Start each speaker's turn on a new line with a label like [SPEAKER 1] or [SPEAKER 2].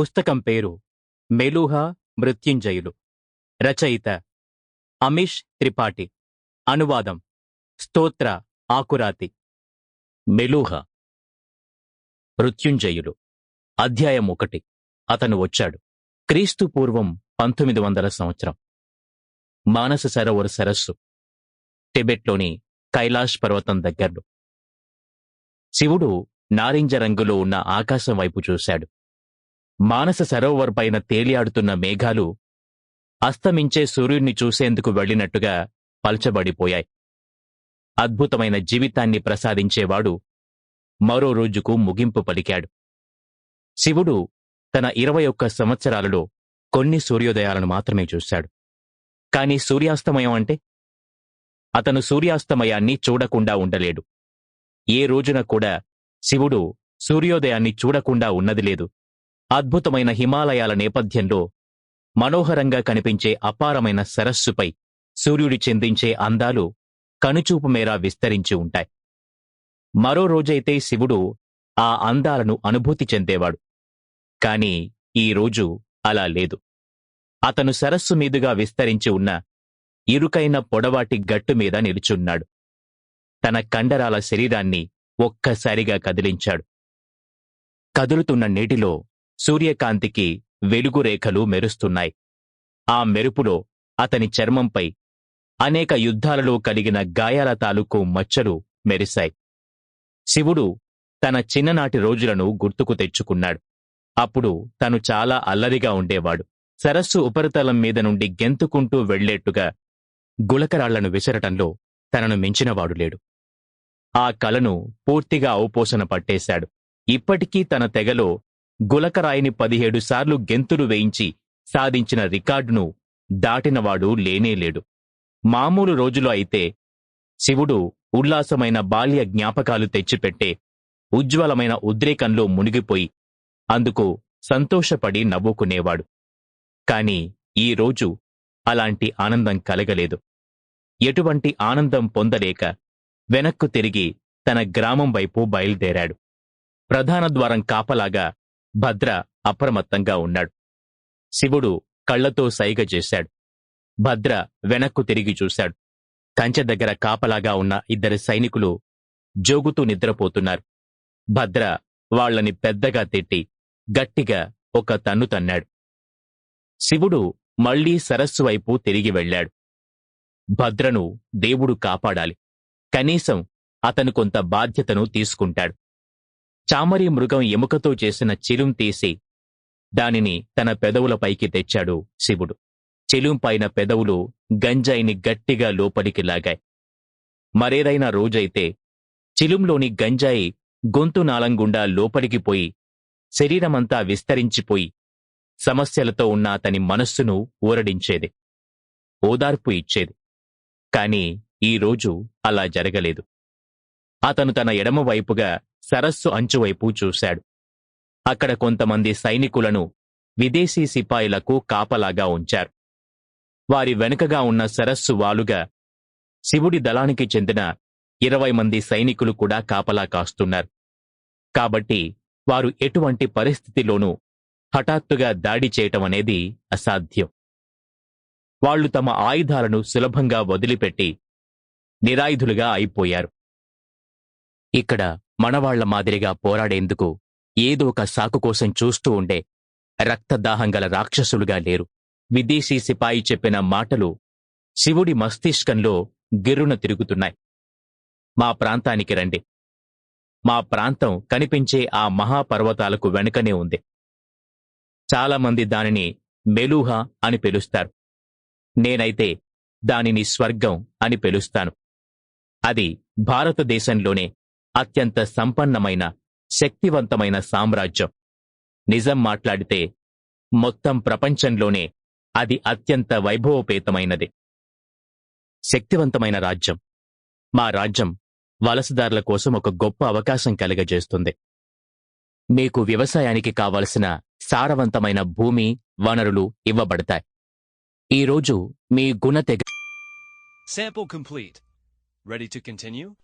[SPEAKER 1] పుస్తకం పేరు మెలూహ మృత్యుంజయులు. రచయిత అమిష్ త్రిపాఠి. అనువాదం స్తోత్ర ఆకురాతి. మెలూహ మృత్యుంజయులు. అధ్యాయం ఒకటి. అతను వచ్చాడు. క్రీస్తు పూర్వం పంతొమ్మిది వందల సంవత్సరం. మానస సరోవర సరస్సు. టిబెట్లోని కైలాష్ పర్వతం దగ్గర్లో. శివుడు నారింజ రంగులో ఉన్న ఆకాశం వైపు చూశాడు. మానస సరోవర్ పైన తేలియాడుతున్న మేఘాలు అస్తమించే సూర్యుణ్ణి చూసేందుకు వెళ్ళినట్టుగా పల్చబడిపోయాయి. అద్భుతమైన జీవితాన్ని ప్రసాదించేవాడు మరో రోజుకు ముగింపు పలికాడు. శివుడు తన ఇరవై ఒక్క సంవత్సరాలలో కొన్ని సూర్యోదయాలను మాత్రమే చూశాడు. కాని సూర్యాస్తమయం అంటే? అతను సూర్యాస్తమయాన్ని చూడకుండా ఉండలేడు. ఏ రోజున కూడా శివుడు సూర్యోదయాన్ని చూడకుండా ఉన్నది లేదు. అద్భుతమైన హిమాలయాల నేపథ్యంలో మనోహరంగా కనిపించే అపారమైన సరస్సుపై సూర్యుడి చెందించే అందాలు కనుచూపు మేర విస్తరించి ఉంటాయి. మరో రోజైతే శివుడు ఆ అందాలను అనుభూతి చెందేవాడు. కాని ఈ రోజు అలా లేదు. అతను సరస్సు మీదుగా విస్తరించి ఉన్న ఇరుకైన పొడవాటి గట్టు మీద నిలుచున్నాడు. తన కండరాల శరీరాన్ని ఒక్కసారిగా కదిలించాడు. కదులుతున్న నీటిలో సూర్యకాంతికి వెలుగురేఖలు మెరుస్తున్నాయి. ఆ మెరుపులో అతని చర్మంపై అనేక యుద్ధాలలో కలిగిన గాయాల తాలూకు మచ్చలు మెరిశాయి. శివుడు తన చిన్ననాటి రోజులను గుర్తుకు తెచ్చుకున్నాడు. అప్పుడు తను చాలా అల్లరిగా ఉండేవాడు. సరస్సు ఉపరితలం మీద నుండి గెంతుకుంటూ వెళ్ళేట్టుగా గులకరాళ్ళను విసరటంలో తనను మించినవాడు లేడు. ఆ కలను పూర్తిగా ఔపోసన పట్టేశాడు. ఇప్పటికీ తన తెగలో గులకరాయిని పదిహేడు సార్లు గెంతులు వేయించి సాధించిన రికార్డును దాటినవాడు లేనేలేడు మామూలు రోజులు అయితే శివుడు ఉల్లాసమైన బాల్య జ్ఞాపకాలు తెచ్చిపెట్టే ఉజ్వలమైన ఉద్రేకంలో మునిగిపోయి అందుకు సంతోషపడి నవ్వుకునేవాడు. కాని ఈ రోజు అలాంటి ఆనందం కలగలేదు. ఎటువంటి ఆనందం పొందలేక వెనక్కు తిరిగి తన గ్రామం వైపు బయలుదేరాడు. ప్రధాన ద్వారం కాపలాగా భద్ర అప్రమత్తంగా ఉన్నాడు. శివుడు కళ్ళతో సైగ చేశాడు. భద్ర వెనక్కు తిరిగి చూశాడు. కంచె దగ్గర కాపలాగా ఉన్న ఇద్దరు సైనికులు జోగుతూ నిద్రపోతున్నారు. భద్ర వాళ్ళని పెద్దగా తిట్టి గట్టిగా ఒక తన్ను తన్నాడు. శివుడు మళ్ళీ సరస్సు వైపు తిరిగి వెళ్ళాడు. భద్రను దేవుడు కాపాడాలి. కనీసం అతను కొంత బాధ్యతను తీసుకుంటాడు. చామరి మృగం ఎముకతో చేసిన చిలుం తీసి దానిని తన పెదవులపైకి తెచ్చాడు శివుడు. చెలుం పైన పెదవులు గంజాయిని గట్టిగా లోపలికి లాగాయి. మరేదైనా రోజైతే చిలుంలోని గంజాయి గొంతు నాళంగుండా లోపలికి పోయి శరీరమంతా విస్తరించిపోయి సమస్యలతో ఉన్న అతని మనస్సును ఊరడించేది. ఓదార్పు ఇచ్చేది. కాని ఈ రోజు అలా జరగలేదు. అతను తన ఎడమవైపుగా సరస్సు అంచువైపు చూశాడు. అక్కడ కొంతమంది సైనికులను విదేశీ సిపాయిలకు కాపలాగా ఉంచారు. వారి వెనుకగా ఉన్న సరస్సు వాలుగా శివుడి దళానికి చెందిన ఇరవై మంది సైనికులు కూడా కాపలా కాస్తున్నారు. కాబట్టి వారు ఎటువంటి పరిస్థితిలోనూ హఠాత్తుగా దాడి చేయటం అనేది అసాధ్యం. వాళ్ళు తమ ఆయుధాలను సులభంగా వదిలిపెట్టి నిరాయుధులుగా అయిపోయారు. ఇక్కడ మనవాళ్ళ మాదిరిగా పోరాడేందుకు ఏదో ఒక సాకు కోసం చూస్తూ ఉండే రక్తదాహం గల రాక్షసులుగా లేరు. విదేశీ సిపాయి చెప్పిన మాటలు శివుడి మస్తిష్కంలో గిర్రున తిరుగుతున్నాయి. మా ప్రాంతానికి రండి. మా ప్రాంతం కనిపించే ఆ మహాపర్వతాలకు వెనుకనే ఉంది. చాలామంది దానిని మెలూహ అని పిలుస్తారు. నేనైతే దానిని స్వర్గం అని పిలుస్తాను. అది భారతదేశంలోనే అత్యంత సంపన్నమైన శక్తివంతమైన సామ్రాజ్యం. నిజం మాట్లాడితే మొత్తం ప్రపంచంలోనే అది అత్యంత వైభవపేతమైనది. శక్తివంతమైన రాజ్యం. మా రాజ్యం వలసదారుల కోసం ఒక గొప్ప అవకాశం కలుగజేస్తుంది. మీకు వ్యవసాయానికి కావలసిన సారవంతమైన భూమి వనరులు ఇవ్వబడతాయి. ఈరోజు మీ గుణ తెగ
[SPEAKER 2] Sample complete. Ready to continue?